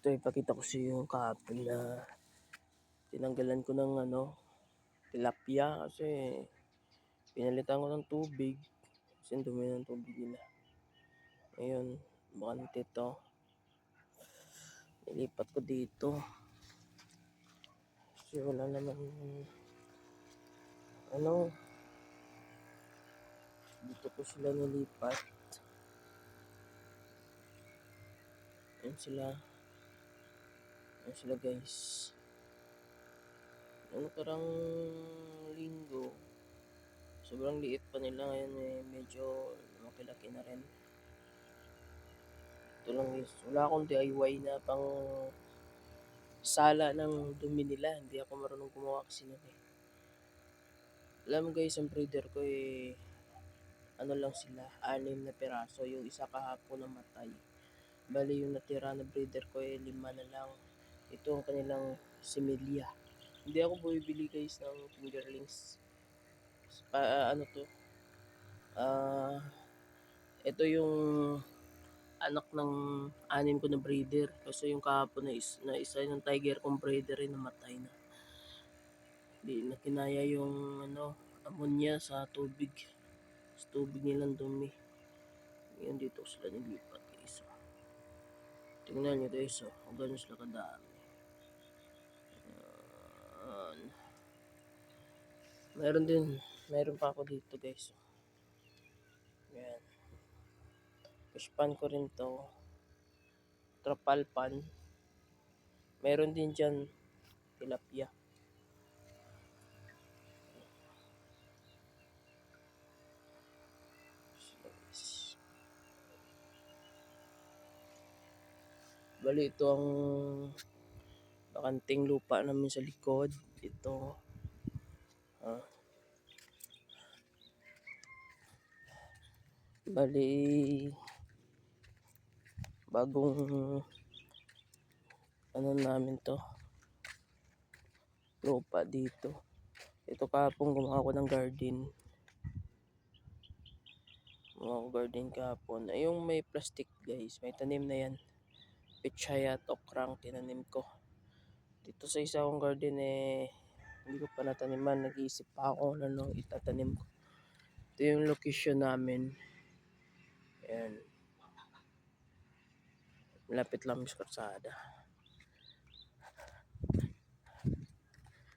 Ito ipakita ko sa iyo kahapon na tinanggalan ko ng ano, tilapia kasi pinalitan ko ng tubig kasi dumi ng tubig nila. Ngayon, bakante to. Nilipat ko dito. Kasi wala naman ano dito ko sila nilipat. Ayan sila. Ayan sila guys. Ano parang linggo. Sobrang liit pa nila ngayon eh. Medyo lumaki-laki na rin. Ito lang guys. Wala akong DIY na pang sala ng dumi nila. Hindi ako marunong gumawa kasi nun eh. Alam mo guys, ang breeder ko eh ano lang sila, anim na piraso. Yung isa kahapon namatay. Bali yung natira na breeder ko eh lima na lang. Ito ang kanilang similia. Hindi ako bumibili guys ng fingerlings. Pa, ano to? Ah, ito yung anak ng anim ko na breeder. Kasi yung kahapon na, is, na isa ng tiger kong breeder ay namatay na. Hindi na kinaya yung ano, ammonia sa tubig. Sa tubig nilang dumi. Ngayon dito sila nilipat oh. Tingnan nyo guys, oh. kung gano'n sila kadami. Yan. Meron din, meron pa ako dito guys. Yan. Fish pan ko rin to. Trapal pan. Meron din dyan tilapia. Bali ito ang bakanting lupa namin sa likod. Ito. Ah. Bali bagong ano namin to lupa dito. Ito kahapon gumawa ko ng garden. Gumawa ko garden kahapon. Ay yung may plastic guys. May tanim na yan. Pichaya at okrang tinanim ko. Dito sa isa kong garden eh hindi ko pa nataniman. Nag-iisip pa ako ano itatanim ko. Ito yung location namin. Ayan. Malapit lang sa karsada.